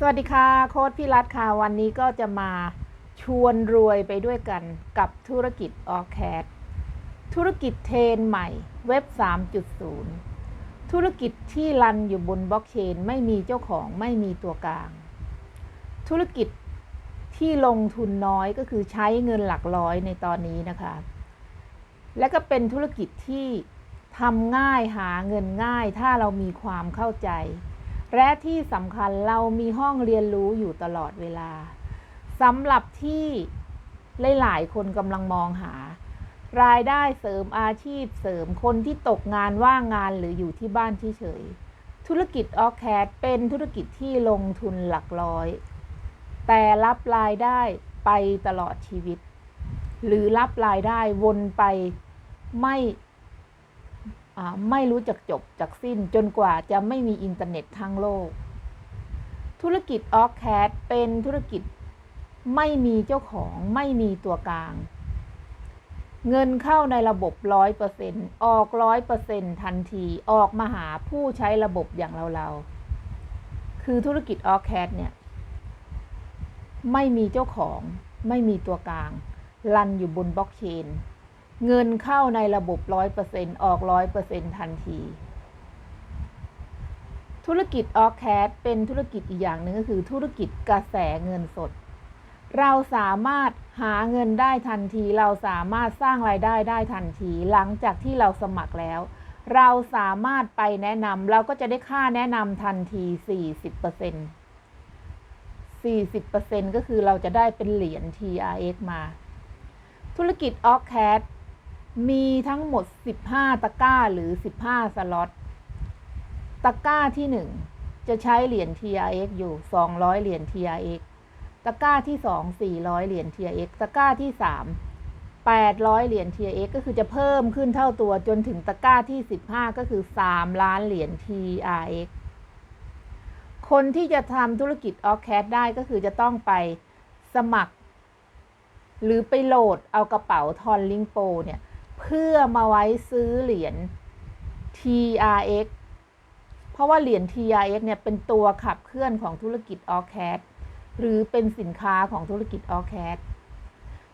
สวัสดีค่ะโค้ดพี่รัฐค่ะ วันนี้ก็จะมาชวนรวยไปด้วยกันกับธุรกิจออแคดธุรกิจเทรนใหม่เว็บ 3.0 ธุรกิจที่รันอยู่บนบล็อกเชนไม่มีเจ้าของไม่มีตัวกลาง ธุรกิจที่ลงทุนน้อยก็คือใช้เงินหลักร้อยในตอนนี้นะคะ และก็เป็นธุรกิจที่ทำง่ายหาเงินง่ายถ้าเรามีความเข้าใจ และที่สำคัญเรามีห้องเรียนรู้อยู่ตลอดเวลาสำหรับที่หลายๆคนกำลังมองหา รายได้เสริมอาชีพเสริมคนที่ตกงานว่างงานหรืออยู่ที่บ้านเฉยๆธุรกิจออแคดเป็นธุรกิจที่ลงทุนหลักร้อย แต่รับรายได้ไปตลอดชีวิต หรือรับรายได้วนไปไม่ ไม่รู้จักจบจากสิ้นจนกว่าจะไม่มีอินเทอร์เน็ตทั้งโลก ธุรกิจออคแคดเป็นธุรกิจไม่มีเจ้าของไม่มีตัวกลาง เงินเข้าในระบบร้อยเปอร์เซ็นต์ออกร้อยเปอร์เซ็นต์ทันทีออกมาหาผู้ใช้ระบบอย่างเราๆ คือธุรกิจออแคดเนี่ย ไม่มีเจ้าของไม่มีตัวกลาง รันอยู่บนบล็อกเชน เงินเข้าในระบบร้อยเปอร์เซ็นออกร้อยเปอร์เซ็นทันที ธุรกิจออแคดเป็นธุรกิจอีกอย่างหนึ่งก็คือธุรกิจกระแสเงินสด เราสามารถหาเงินได้ทันที เราสามารถสร้างรายได้ได้ทันที หลังจากที่เราสมัครแล้ว เราสามารถไปแนะนำเราก็จะได้ค่าแนะนำทันที 40% 40%ก็คือเราจะได้เป็นเหรียญ TRX มา ธุรกิจ o c c a d มีทั้งหมด 15 ตะกร้าหรือ 15 สล็อต ตะกร้าที่ 1 จะใช้เหรียญ TRX อยู่ 200 เหรียญ TRX ตะกร้าที่ 2 400 เหรียญ TRX ตะกร้าที่ 3 800 เหรียญ TRX ก็คือจะเพิ่มขึ้นเท่าตัวจนถึงตะกร้าที่ 15 ก็คือ 3 ล้านเหรียญ TRX คนที่จะทำธุรกิจออ c แค d ได้ก็คือจะต้องไปสมัคร หรือไปโหลดเอากระเป๋าทอนลิงโปเนี่ย พื่อมาไว้ซื้อเหรียญ TRX เพราะว่าเหรียญ TRX เนี่ยเป็นตัวขับเคลื่อนของธุรกิจออ c แค d หรือเป็นสินค้าของธุรกิจออ c แค d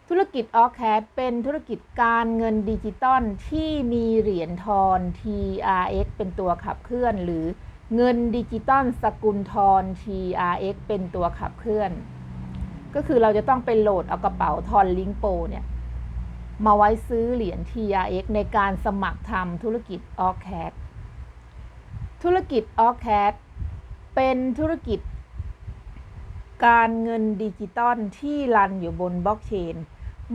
ธุรกิจออ c แค d เป็นธุรกิจการเงินดิจิตอลที่มีเหรียญทอน TRX เป็นตัวขับเคลื่อน หรือเงินดิจิตอลสกุลทร TRX เป็นตัวขับเคลื่อน ก็คือเราจะต้องไปโหลดเอากระเป๋าทอนลิงโปเนี่ย มาไว้ซื้อเหรียญ TRX ในการสมัครทำธุรกิจ o c a d ธุรกิจ o c a d เป็นธุรกิจการเงินดิจิตอลที่รันอยู่บนบล็อกเชน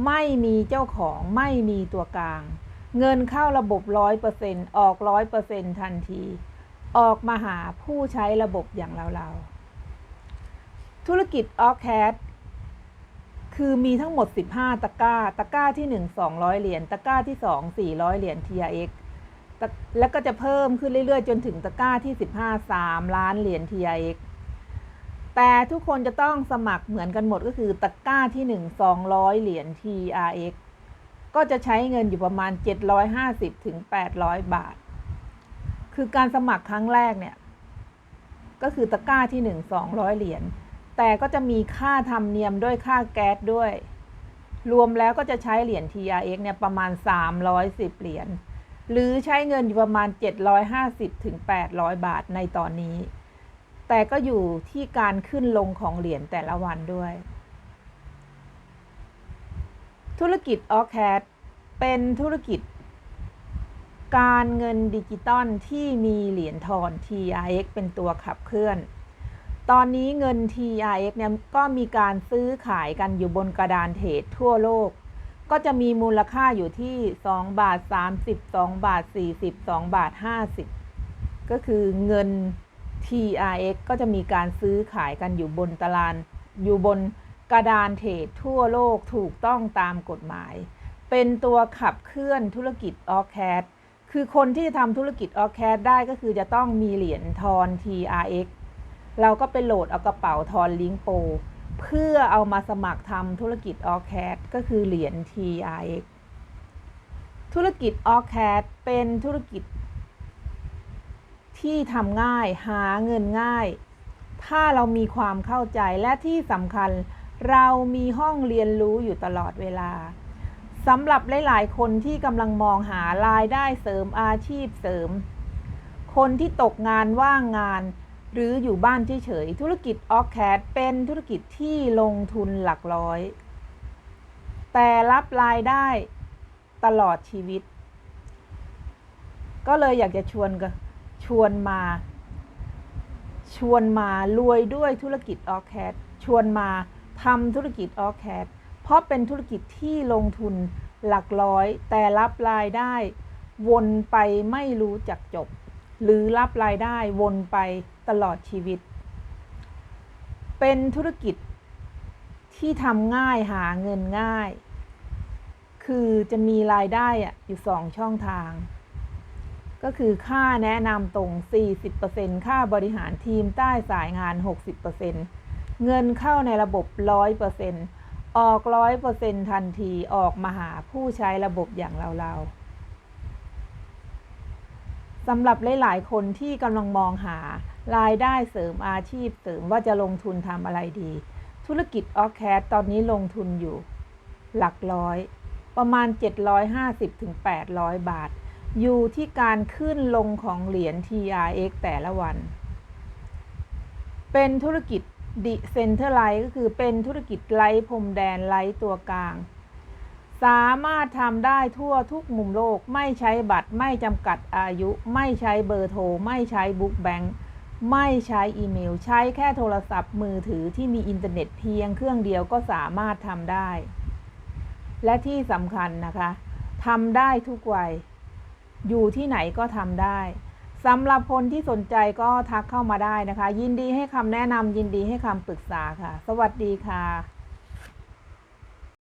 ไม่มีเจ้าของไม่มีตัวกลาง เงินเข้าระบบ 100%ออก 100%ทันที ออกมาหาผู้ใช้ระบบอย่างเราๆ ธุรกิจ o c a d คือมีทั้งหมด 15 ตะกร้า ตะกร้าที่ 1 200 เหรียญ ตะกร้าที่ 2 400 เหรียญ TRX แล้วก็จะเพิ่มขึ้นเรื่อยๆ จนถึงตะกร้าที่ 15 3 ล้านเหรียญ TRX แต่ทุกคนจะต้องสมัครเหมือนกันหมดก็คือตะกร้าที่ 1 200 เหรียญ TRX ก็จะใช้เงินอยู่ประมาณ 750ถึง800 บาท คือการสมัครครั้งแรกเนี่ย ก็คือตะกร้าที่ 1 200 เหรียญ แต่ก็จะมีค่าธรรมเนียมด้วยค่าแก๊สด้วย รวมแล้วก็จะใช้เหรียญ TRX เนี่ยประมาณ 310 เหรียญ หรือใช้เงินอยู่ประมาณ 750ถึง800 บาทในตอนนี้ แต่ก็อยู่ที่การขึ้นลงของเหรียญแต่ละวันด้วย ธุรกิจ o c a d เป็นธุรกิจ การเงินดิจิตอลที่มีเหรียญทอน TRX เป็นตัวขับเคลื่อน ตอนนี้เงิน TRX เนี่ยก็มีการซื้อขายกันอยู่บนกระดานเทรดทั่วโลก ก็จะมีมูลค่าอยู่ที่ 2 บาท 30 2 บาท 40 2 บาท 50 ก็คือเงิน TRX ก็จะมีการซื้อขายกันอยู่บนตารางอยู่บนกระดานเทรดทั่วโลกถูกต้องตามกฎหมาย เป็นตัวขับเคลื่อนธุรกิจออ c a d คือคนที่จะทำธุรกิจออ c a d ได้ก็คือจะต้องมีเหรียญทอน TRX เราก็ไปโหลดเอากระเป๋าทอนลิงโป เพื่อเอามาสมัครทำธุรกิจออ c a d ก็คือเหรียญ TRX ธุรกิจออ c a d เป็นธุรกิจ ที่ทำง่ายหาเงินง่าย ถ้าเรามีความเข้าใจและที่สำคัญเรามีห้องเรียนรู้อยู่ตลอดเวลาสำหรับหลาย ๆ คนที่กำลังมองหารายได้เสริมอาชีพเสริม คนที่ตกงานว่างงาน หรืออยู่บ้านเฉยๆธุรกิจออ c แคดเป็นธุรกิจที่ลงทุนหลักร้อย แต่รับรายได้ตลอดชีวิต ก็เลยอยากจะชวนกชวนมา ชวนมารวยด้วยธุรกิจออ c แคดชวนมาทำธุรกิจออ c แคดเพราะเป็นธุรกิจที่ลงทุนหลักร้อย แต่รับรายได้ วนไปไม่รู้จักจบ หรือรับรายได้วนไป ตลอดชีวิต เป็นธุรกิจที่ทำง่ายหาเงินง่าย คือจะมีรายได้อะอยู่สองช่องทาง ก็คือค่าแนะนำตรง 40%ค่าบริหารทีมใต้สายงาน 60%เงินเข้าในระบบ 100%ออก100%ทันทีออกมาหาผู้ใช้ระบบอย่างเราๆสำหรับหลาย ๆ คนที่กำลังมองหา รายได้เสริมอาชีพเสริมว่าจะลงทุนทำอะไรดี ธุรกิจออ c แคตอนนี้ลงทุนอยู่ หลักร้อย ประมาณ 750-800 บาท อยู่ที่การขึ้นลงของเหรียญ TRX แต่ละวัน เป็นธุรกิจดิเซนเทอร์ไลท์ก็คือเป็นธุรกิจไร้พรมแดนไร้ตัวกลาง สามารถทำได้ทั่วทุกมุมโลกไม่ใช้บัตรไม่จำกัดอายุ ไม่ใช้เบอร์โทร ไม่ใช้บุ๊กแบงค์ ไม่ใช้อีเมล ใช้แค่โทรศัพท์มือถือที่มีอินเทอร์เน็ตเพียงเครื่องเดียวก็สามารถทำได้ และที่สำคัญนะคะทำได้ทุกวัย อยู่ที่ไหนก็ทำได้สำหรับคนที่สนใจก็ทักเข้ามาได้นะคะ ยินดีให้คำแนะนำยินดีให้คำปรึกษาค่ะ สวัสดีค่ะ